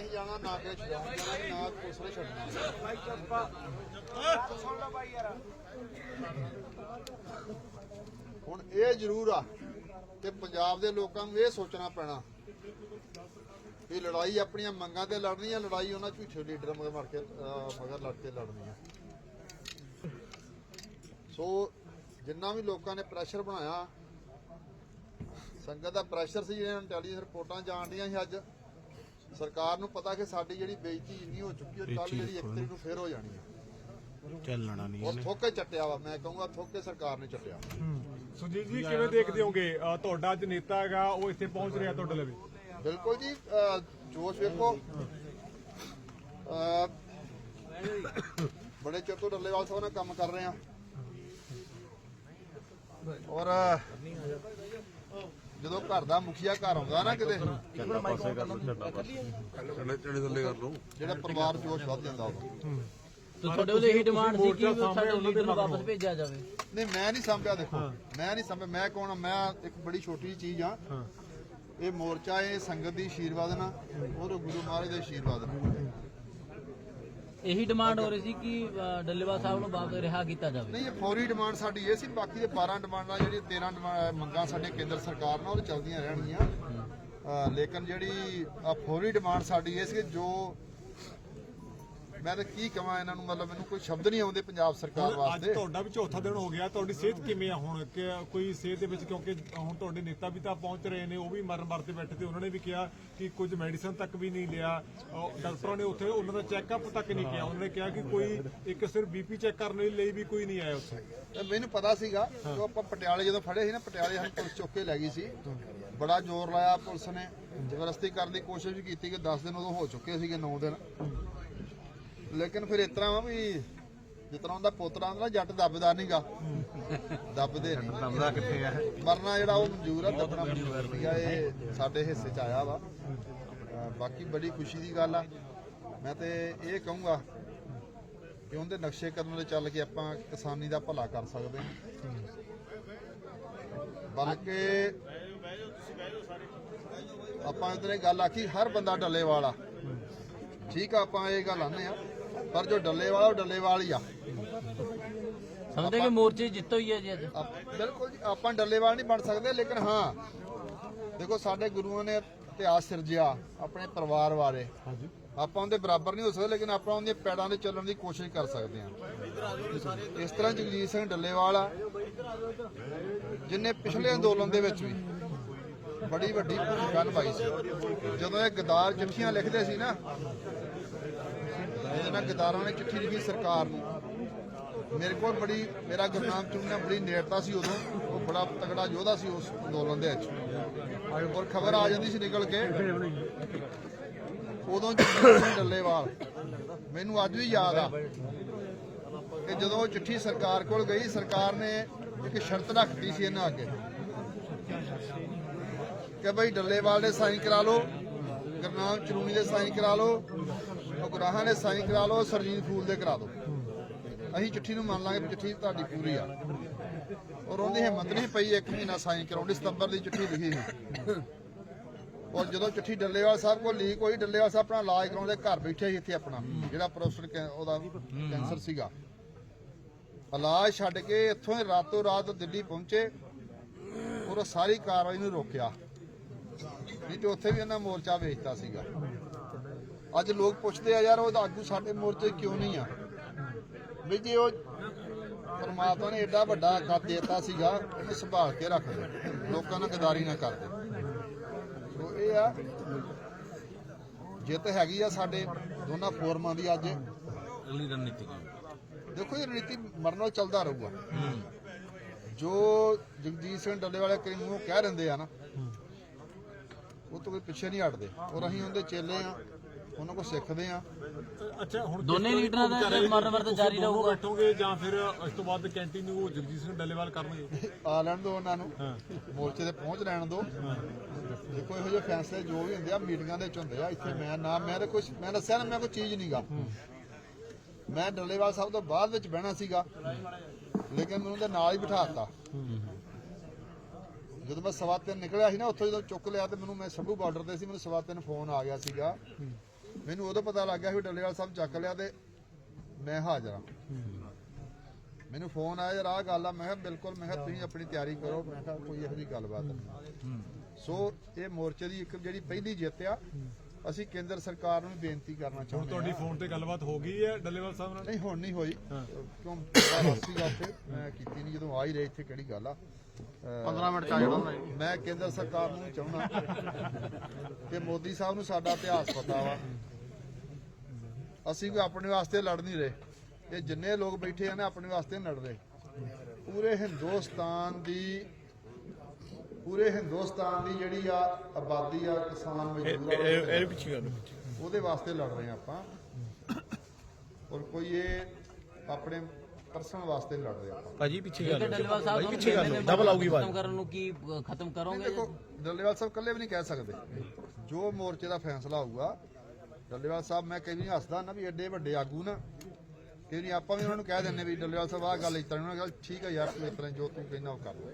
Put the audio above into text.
ਨਹੀਂ ਜਾਣਾ ਨਾ ਕਿ ਛਡਾਉਣ ਜਾਣਾ ਨਾ ਨੇ ਛੱਡਣਾ। ਬਾਈ ਚੱਪਾ ਗੱਲ ਸੁਣ ਲਓ ਬਾਈ ਯਾਰ। ਹੁਣ ਇਹ ਜ਼ਰੂਰ ਆ ਕਿ ਪੰਜਾਬ ਦੇ ਲੋਕਾਂ ਨੂੰ ਇਹ ਸੋਚਣਾ ਪੈਣਾ ਵੀ ਲੜਾਈ ਆਪਣੀਆਂ ਮੰਗਾਂ ਤੇ ਲੜਨੀ ਆ ਲੜਾਈ ਉਹਨਾਂ ਝੂਠੇ ਲੀਡਰ ਮਗਰ ਮਰ ਕੇ ਮਗਰ ਲੜ ਕੇ ਲੜਨੀ ਆ। ਸੋ ਜਿੰਨਾ ਵੀ ਲੋਕਾਂ ਨੇ ਪ੍ਰੈਸ਼ਰ ਬਣਾਇਆ ਸੰਗਤ ਦਾ ਪ੍ਰੈਸ਼ਰ ਸੀ ਜਿਹੜੀਆਂ ਇੰਟੈਲੀਜੈਂਸ ਰਿਪੋਰਟਾਂ ਜਾਣਦੀਆਂ ਸੀ ਅੱਜ। ਸਰਕਾਰ ਨੂੰ ਪਤਾ ਕਿ ਸਾਡੀ ਜਿਹੜੀ ਬੇਇੱਜ਼ਤੀ ਇੰਨੀ ਹੋ ਚੁੱਕੀ ਹੈ ਕੱਲ ਜਿਹੜੀ ਇੱਕ ਤਰੀਕ ਨੂੰ। ਫੇਰ ਹੋ ਜਾਣੀ ਹੈ। ਚੱਲਣਾ ਨਹੀਂ ਉਹ ਥੋਕੇ ਚੱਟਿਆ ਵਾ ਮੈਂ ਕਹੂੰਗਾ ਥੋਕੇ ਸਰਕਾਰ ਨੇ ਚੱਟਿਆ। ਸੁਜੀਤ ਜੀ ਕਿਵੇਂ ਦੇਖਦੇ ਹੋਗੇ? ਤੁਹਾਡਾ ਅੱਜ ਨੇਤਾ ਹੈਗਾ ਉਹ ਇੱਥੇ ਪਹੁੰਚ ਰਿਹਾ ਤੁਹਾਡੇ ਲਈ। ਬਿਲਕੁਲ ਜੀ ਜੋਸ਼ ਵੇਖੋ। ਬੜੇ ਚਿਰ ਤੋਂ ਡੱਲੇਵਾਲ ਸਾਹਿਬ ਨਾਲ ਕੰਮ ਕਰ ਰਹੇ ਆ ਔਰ ਜਦੋਂ ਘਰ ਦਾ ਮੁਖੀਆ ਘਰ ਆਉਂਦਾ ਨਾ ਕਿਤੇ ਚੜੇ ਚੜੇ ਥੱਲੇ ਕਰ ਲਓ। ਜਿਹੜਾ ਪਰਿਵਾਰ ਜੋਸ਼ ਵੱਧ ਜਾਂਦਾ ਤੇ ਤੁਹਾਡੇ ਵੱਲੋਂ ਇਹੀ ਡਿਮਾਂਡ ਸੀ ਕਿ ਸਾਡੇ ਲੀਡਰ ਨੂੰ ਉਹਨਾਂ ਦੇ ਵਾਪਸ ਭੇਜਿਆ ਜਾਵੇ? ਨਹੀਂ ਮੈਂ ਨਹੀਂ ਸਮਝਿਆ ਦੇਖੋ। ਮੈਂ ਨਹੀਂ ਸਮਝ ਮੈਂ ਕੌਣ? ਮੈਂ ਇੱਕ ਬੜੀ ਛੋਟੀ ਜਿਹੀ ਚੀਜ਼ ਆ। ਇਹ ਮੋਰਚਾ ਇਹ ਸੰਗਤ ਦੀ ਆਸ਼ੀਰਵਾਦ ਨਾਲ ਔਰ ਗੁਰੂ ਮਹਾਰਾਜ ਦੇ ਆਸ਼ੀਰਵਾਦ ਨਾਲ। ਇਹੀ ਡਿਮਾਂਡ ਹੋ ਰਹੀ ਸੀ ਕਿ ਅ, ਡੱਲੇਵਾਲ ਸਾਹਿਬ ਨੂੰ ਵਾਪਸ ਰਿਹਾ ਕੀਤਾ ਜਾਵੇ। ਨਹੀਂ ਇਹ ਫੌਰੀ ਡਿਮਾਂਡ ਸਾਡੀ ਇਹ ਸੀ ਬਾਕੀ ਦੇ 12 ਡਿਮਾਂਡਾਂ ਜਿਹੜੀਆਂ 13 ਡਿਮਾਂਡ- ਮੰਗਾਂ ਸਾਡੇ ਕੇਂਦਰ ਸਰਕਾਰ ਨਾਲ ਉਹ ਚੱਲਦੀਆਂ ਰਹਿਣਗੀਆਂ। ਲੇਕਿਨ ਜਿਹੜੀ ਆਹ ਫੌਰੀ ਡਿਮਾਂਡ ਸਾਡੀ ਇਹ ਸੀ ਕਿ ਜੋ ਮੈਂ ਤਾਂ ਕੀ ਕਹਾਂ ਇਹਨਾਂ ਨੂੰ ਮਤਲਬ ਮੈਨੂੰ ਕੋਈ ਸ਼ਬਦ ਨਹੀਂ ਆਉਂਦੇ ਪੰਜਾਬ ਸਰਕਾਰ ਅੱਜ ਵਾਸਤੇ। ਤੁਹਾਡਾ ਵੀ ਚੌਥਾ ਦਿਨ ਹੋ ਗਿਆ ਤੁਹਾਡੀ ਸਿਹਤ ਕਿਵੇਂ ਆ ਹੁਣ? ਕਿ ਕੋਈ ਸਿਹਤ ਦੇ ਵਿੱਚ ਕਿਉਂਕਿ ਹੁਣ ਤੁਹਾਡੇ ਨੇਤਾ ਵੀ ਤਾਂ ਪਹੁੰਚ ਰਹੇ ਨੇ ਉਹ ਵੀ ਮਰਨ ਮਰਤੇ ਬੈਠੇ ਤੇ ਉਹਨਾਂ ਨੇ ਵੀ ਕਿਹਾ ਕਿ ਕੁਝ ਮੈਡੀਸਨ ਤੱਕ ਵੀ ਨਹੀਂ ਲਿਆ। ਅਹ ਡਾਕਟਰਾਂ ਨੇ ਉੱਥੇ ਉਹਨਾਂ ਦਾ ਚੈੱਕਅਪ ਤੱਕ ਨਹੀਂ ਕੀਤਾ ਉਹਨਾਂ ਨੇ ਕਿਹਾ ਕਿ ਕੋਈ ਇੱਕ ਸਿਰਫ ਬੀਪੀ ਚੈੱਕ ਕਰਨ ਲਈ ਵੀ ਕੋਈ ਨਹੀਂ ਆਇਆ ਉੱਥੇ। ਤੇ ਮੈਨੂੰ ਪਤਾ ਸੀਗਾ ਜੋ ਆਪਾਂ ਪਟਿਆਲੇ ਜਦੋਂ ਫੜੇ ਸੀ ਨਾ ਪਟਿਆਲੇ ਸਾਨੂੰ ਪੁਲਿਸ ਚੁੱਕ ਕੇ ਲੈ ਗਈ ਸੀ। ਬੜਾ ਜ਼ੋਰ ਲਾਇਆ ਪੁਲਿਸ ਨੇ ਜ਼ਬਰਦਸਤੀ ਕਰਨ ਦੀ ਕੋਸ਼ਿਸ਼ ਵੀ ਕੀਤੀ ਕਿ 10 ਦਿਨ ਉਦੋਂ ਹੋ ਚੁੱਕੇ ਸੀਗੇ 9 ਦਿਨ। ਲੇਕਿਨ ਫਿਰ ਇਸ ਤਰ੍ਹਾਂ ਵਾ ਵੀ ਜਿਸ ਤਰ੍ਹਾਂ ਉਹਦਾ ਪੋਤਰਾ ਨਾ ਜੱਟ ਦੱਬਦਾ ਨਹੀਂਗਾ ਦੱਬਦੇ ਨਹੀਂ ਦਮਦਾ ਕਿੱਥੇ ਆ? ਮਰਨਾ ਜਿਹੜਾ ਉਹ ਮਨਜ਼ੂਰ ਆ ਦੱਬਣਾ ਮਨਜ਼ੂਰ ਨਹੀਂਗਾ ਇਹ ਸਾਡੇ ਹਿੱਸੇ 'ਚ ਆਇਆ ਵਾ। ਬਾਕੀ ਬੜੀ ਖੁਸ਼ੀ ਦੀ ਗੱਲ ਆ। ਮੈਂ ਤੇ ਇਹ ਕਹੂੰਗਾ ਕਿ ਉਹਦੇ ਨਕਸ਼ੇ ਕਰਨ ਵਾਲੇ ਚੱਲ ਕੇ ਆਪਾਂ ਕਿਸਾਨੀ ਦਾ ਭਲਾ ਕਰ ਸਕਦੇ ਹਾਂ। ਬਲਕਿ ਆਪਾਂ ਇਧਰੇ ਗੱਲ ਆਖੀ ਹਰ ਬੰਦਾ ਡੱਲੇ ਵਾਲਾ ਠੀਕ ਆ ਆਪਾਂ ਇਹ ਗੱਲ ਆਨੇ ਆ ਪਰ ਜੋ ਡੱਲੇ ਵਾਲਾ ਉਹ ਡੱਲੇ ਵਾਲ ਹੀ ਆ। ਸਮਝਦੇ ਕਿ ਮੋਰਚੇ ਜਿੱਤੋ ਹੀ ਹੈ ਜੀ ਅੱਜ? ਆਪ- ਬਿਲਕੁਲ ਜੀ ਆਪਾਂ ਡੱਲੇਵਾਲ ਨਹੀਂ ਬਣ ਸਕਦੇ ਲੇਕਿਨ ਹਾਂ। ਦੇਖੋ ਸਾਡੇ ਗੁਰੂਆਂ ਨੇ ਇਤਿਹਾਸ ਸਿਰਜਿਆ ਆਪਣੇ ਪਰਿਵਾਰ ਬਾਰੇ। ਆਪਾਂ ਉਹਦੇ ਬਰਾਬਰ ਨਹੀਂ ਹੋ ਸਕਦੇ ਲੇਕਿਨ ਆਪਾਂ ਉਹਦੀਆਂ ਪੈੜਾਂ ਦੇ ਚੱਲਣ ਦੀ ਕੋਸ਼ਿਸ਼ ਕਰ ਸਕਦੇ ਹਾਂ। ਇਸ ਤਰ੍ਹਾਂ ਜਗਜੀਤ ਸਿੰਘ ਡੱਲੇਵਾਲ ਆ ਜਿਨੇ ਪਿਛਲੇ ਅੰਦੋਲਨ ਦੇ ਵਿੱਚ ਵੀ ਬੜੀ ਵੱਡੀ ਭੂਮਿਕਾ ਨਿਭਾਈ ਸੀ। ਜਦੋਂ ਇਹ ਗਦਾਰ ਚਿੱਠੀਆਂ ਲਿਖਦੇ ਸੀ ਨਾ ਜਿਹਦੇ ਮੈਂ ਗਦਾਰਾਂ ਨੇ ਚਿੱਠੀ ਲਿਖੀ ਸਰਕਾਰ ਨੂੰ। ਮੇਰੇ ਕੋਲ ਬੜੀ, ਮੇਰਾ ਗੁਰਨਾਮ ਚੁੰਨੀ ਨਾਲ ਬੜੀ ਨੇੜਤਾ ਸੀ ਉਦੋਂ। ਉਹ ਬੜਾ ਤਗੜਾ ਯੋਧਾ ਸੀ ਉਸ ਅੰਦੋਲਨ ਦੇ ਵਿੱਚ। ਔਰ ਖਬਰ ਆ ਜਾਂਦੀ ਸੀ ਨਿਕਲ ਕੇ। ਉਦੋਂ ਜਗਜੀਤ ਡੱਲੇਵਾਲ। ਮੈਨੂੰ ਅੱਜ ਵੀ ਯਾਦ ਆ ਕਿ ਜਦੋਂ ਚਿੱਠੀ ਸਰਕਾਰ ਕੋਲ ਗਈ, ਸਰਕਾਰ ਨੇ ਇੱਕ ਸ਼ਰਤ ਰੱਖਤੀ ਸੀ ਇਹਨਾਂ ਅੱਗੇ। ਕਿ ਬਈ ਡੱਲੇਵਾਲ ਦੇ ਸਾਈਨ ਕਰਾ ਲਓ, ਗੁਰਨਾਮ ਚਰੂਣੀ ਦੇ ਸਾਈਨ ਕਰਾ ਲਓ ਗੁਰਾਹਾਂ ਨੇ ਸਾਈਨ ਕਰਾ ਲਓ, ਸਰਜੀਤ ਫੂਲ ਦੇ ਕਰਾ ਦਿਓ। ਅਸੀਂ ਚਿੱਠੀ ਨੂੰ ਮੰਨ ਲਾਂਗੇ ਚਿੱਠੀ ਤੁਹਾਡੀ ਪੂਰੀ ਆ। ਔਰ ਉਹਦੀ ਹਿੰਮਤ ਨਹੀਂ ਪਈ ਇੱਕ ਮਹੀਨਾ ਸਾਈਨ ਕਰਾਉਣ ਸਤੰਬਰ ਦੀ ਚਿੱਠੀ ਲਿਖੀ ਸੀ। ਔਰ ਜਦੋਂ ਚਿੱਠੀ ਡੱਲੇਵਾਲ ਸਾਹਿਬ ਕੋਲ ਲੀਕ ਹੋਈ, ਡੱਲੇਵਾਲ ਸਾਹਿਬ ਆਪਣਾ ਇਲਾਜ ਕਰਾਉਂਦੇ, ਘਰ ਬੈਠੇ ਸੀ ਇੱਥੇ ਆਪਣਾ, ਜਿਹੜਾ ਪ੍ਰੋਫੈਸਰ ਉਹਦਾ ਕੈਂਸਰ ਸੀਗਾ। ਇਲਾਜ ਛੱਡ ਕੇ ਇੱਥੋਂ ਹੀ ਰਾਤੋਂ ਰਾਤ ਦਿੱਲੀ ਪਹੁੰਚੇ ਔਰ ਉਹ ਸਾਰੀ ਕਾਰਵਾਈ ਨੂੰ ਰੋਕਿਆ। ਨਹੀਂ ਤੇ ਉੱਥੇ ਵੀ ਉਹਨਾਂ ਮੋਰਚਾ ਵੇਚਤਾ ਸੀਗਾ। ਅੱਜ ਲੋਕ ਪੁੱਛਦੇ ਆ ਯਾਰ ਉਹਦਾ ਆਗੂ ਸਾਡੇ ਮੋਰਚੇ ਕਿਉਂ ਨਹੀਂ ਆ? ਵੀ ਜੇ ਉਹ ਪਰਮਾਤਮਾ ਨੇ ਏਡਾ ਵੱਡਾ ਕੱਦ ਦਿੱਤਾ ਸੀਗਾ ਉਹਨੂੰ ਸੰਭਾਲ ਕੇ ਰੱਖਦੇ ਲੋਕਾਂ ਨਾਲ ਗਦਾਰੀ ਨਾ ਕਰਦੇ ਸੋ ਇਹ ਆ ਜਿੱਤ ਹੈਗੀ ਆ ਸਾਡੇ ਦੋਨਾਂ ਫੋਰਮਾਂ ਦੀ ਅੱਜ। ਅਗਲੀ ਰਣਨੀਤੀ ਦੇਖੋ ਇਹ ਰਣਨੀਤੀ ਮਰਨੋਂ ਚੱਲਦਾ ਰਹੂਗਾ। ਜੋ ਜਗਜੀਤ ਸਿੰਘ ਡੱਲੇ ਵਾਲੇ ਕਈ ਮੂੰਹ ਕਹਿ ਦਿੰਦੇ ਆ ਨਾ ਉਹ ਤੋਂ ਕੋਈ ਪਿੱਛੇ ਨਹੀਂ ਹਟਦੇ। ਔਰ ਅਸੀਂ ਉਹਦੇ ਚੇਲੇ ਆ। ਉਹਨਾਂ ਕੋਲ ਸਿੱਖਦੇ ਆ। ਅੱਛਾ ਹੁਣ ਦੋਨੇ ਲੀਡਰਾਂ ਦਾ ਕਰ ਰਹੇ ਮਰਨ ਵਰਤ ਜਾਰੀ ਰਹੂਗਾ। ਬੈਠੋਗੇ ਜਾਂ ਫਿਰ ਇਸ ਤੋਂ ਬਾਅਦ ਕੰਟੀਨਿਊ ਜਗਜੀਤ ਸਿੰਘ ਡੱਲੇਵਾਲ ਕਰਨਗੇ? ਆ ਲੈਣ ਦੋ ਉਹਨਾਂ ਨੂੰ। ਮੋਰਚੇ ਤੇ ਪਹੁੰਚ ਲੈਣ ਦੋ। ਦੇਖੋ ਇਹੋ ਜਿਹੇ ਫੈਸਲੇ ਜੋ ਵੀ ਹੁੰਦੇ ਆ ਮੀਟਿੰਗਾਂ ਦੇ ਵਿੱਚ ਹੁੰਦੇ ਆ। ਇੱਥੇ ਮੈਂ ਨਾ ਮੈਂ ਤਾਂ ਕੁਝ ਮੈਂ ਦੱਸਿਆ ਨਾ ਮੈਂ ਕੋਈ ਚੀਜ਼ ਨਹੀਂਗਾ ਮੈਂ ਡੱਲੇਵਾਲ ਸਾਹਿਬ ਤੋਂ ਬਾਅਦ ਵਿੱਚ ਬਹਿਣਾ ਸੀਗਾ। ਲੇਕਿਨ ਮੈਨੂੰ ਉਹਦੇ ਨਾਲ ਹੀ ਬਿਠਾਤਾ ਜਦੋਂ ਮੈਂ ਸਵਾ ਤਿੰਨ ਨਿਕਲਿਆ ਸੀ ਨਾ ਉੱਥੋਂ ਜਦੋਂ ਚੁੱਕ ਲਿਆ ਤੇ ਮੈਨੂੰ ਮੈਂ ਸੰਭੂ ਬਾਰਡਰ ਤੇ ਸੀ ਮੈਨੂੰ ਸਵਾ ਤਿੰਨ ਫੋਨ ਆ ਗਿਆ ਸੀਗਾ। ਮੈਨੂੰ ਉਦੋਂ ਪਤਾ ਲੱਗ ਗਿਆ ਵੀ ਡੱਲੇਵਾਲ ਸਾਹਿਬ ਚੱਕ ਲਿਆ ਤੇ ਮੈਂ ਹਾਜ਼ਰ ਹਾਂ। ਮੈਨੂੰ ਫੋਨ ਆਇਆ ਯਾਰ ਆਹ ਗੱਲ ਆ। ਮੈਂ ਕਿਹਾ ਬਿਲਕੁਲ ਮੈਂ ਕਿਹਾ ਤੁਸੀਂ ਆਪਣੀ ਤਿਆਰੀ ਕਰੋ। ਮੈਂ ਕਿਹਾ ਕੋਈ ਇਹੋ ਜਿਹੀ ਗੱਲਬਾਤ ਨਹੀਂ। ਸੋ ਇਹ ਮੋਰਚੇ ਦੀ ਇੱਕ ਜਿਹੜੀ ਪਹਿਲੀ ਜਿੱਤ ਆ ਅਸੀਂ ਕੇਂਦਰ ਸਰਕਾਰ ਨੂੰ ਬੇਨਤੀ ਕਰਨਾ ਹੁਣ ਚਾਹੁੰਦੇ ਤੁਹਾਡੀ ਹਾਂ। ਫੋਨ ਤੇ ਗੱਲਬਾਤ ਹੋ ਗਈ ਹੈ ਡੱਲੇਵਾਲ ਸਾਹਿਬ ਨਾਲ? ਨਹੀਂ ਹੁਣ ਨਹੀਂ ਹੋਈ। ਕਿਉਂ? ਰਾਸੀ ਗੱਲ ਤੇ ਮੈਂ ਕੀਤੀ ਨਹੀਂ ਜਦੋਂ ਆ ਹੀ ਰਹੇ ਇੱਥੇ ਕਿਹੜੀ ਗੱਲ ਆ? 15 ਮਿੰਟ ਚ ਆ ਜਾਣਾ ਮੈਂ ਕੇਂਦਰ ਸਰਕਾਰ ਨੂੰ ਚਾਹੁੰਦਾ ਕਿ ਮੋਦੀ ਸਾਹਿਬ ਨੂੰ ਸਾਡਾ ਇਤਿਹਾਸ ਪਤਾ ਵਾ। ਅਸੀਂ ਕੋਈ ਆਪਣੇ ਵਾਸਤੇ ਲੜ ਨਹੀਂ ਰਹੇ। ਇਹ ਜਿੰਨੇ ਲੋਕ ਬੈਠੇ ਆ ਨਾ ਆਪਣੇ ਵਾਸਤੇ ਨਹੀਂ ਲੜ ਰਹੇ। ਪੂਰੇ ਹਿੰਦੁਸਤਾਨ ਦੀ ਪੂਰੇ ਹਿੰਦੁਸਤਾਨ ਦੀ ਜਿਹੜੀ ਆ ਆਬਾਦੀ ਆ ਕਿਸਾਨ ਮਜ਼ਦੂਰ ਆ, ਇਹ ਪਿੱਛੇ ਗੱਲ ਉਹਦੇ ਵਾਸਤੇ ਲੜ ਰਹੇ ਆਪਾਂ। ਔਰ ਕੋਈ ਇਹ ਆਪਣੇ ਪਰਸਨਲ ਵਾਸਤੇ ਲੜ ਰਹੇ ਆਪਾਂ। ਭਾਜੀ ਪਿੱਛੇ ਗੱਲ ਡੱਲੇਵਾਲ ਸਾਹਿਬ ਭਾਜੀ ਪਿੱਛੇ ਗੱਲ ਡਬਲ ਆਊਗੀ ਖਤਮ ਆਵਾਜ਼। ਕਰਨ ਨੂੰ ਕੀ ਖਤਮ ਕਰੋਗੇ ਦੇਖੋ ਡੱਲੇਵਾਲ ਸਾਹਿਬ ਇਕੱਲੇ ਵੀ ਨਹੀਂ ਕਹਿ ਸਕਦੇ। ਜੋ ਮੋਰਚੇ ਦਾ ਫੈਸਲਾ ਹੋਊਗਾ ਡੱਲੇਵਾਲ ਸਾਹਿਬ ਮੈਂ ਕਈ ਵਾਰੀ ਹੱਸਦਾ ਨਾ ਵੀ ਐਡੇ ਵੱਡੇ ਆਗੂ ਨਾ। ਕਈ ਵਾਰੀ ਆਪਾਂ ਵੀ ਉਹਨਾਂ ਨੂੰ ਕਹਿ ਦਿੰਨੇ ਵੀ ਡੱਲੇਵਾਲ ਸਾਹਿਬ ਆਹ ਗੱਲ ਇਸ ਤਰ੍ਹਾਂ ਉਹਨਾਂ ਨੇ ਕਿਹਾ ਠੀਕ ਹੈ ਯਾਰ ਤੂੰ ਇਸ ਤਰ੍ਹਾਂ ਜੋ ਤੂੰ ਕਹਿੰਦਾ ਉਹ ਕਰ ਲੈ।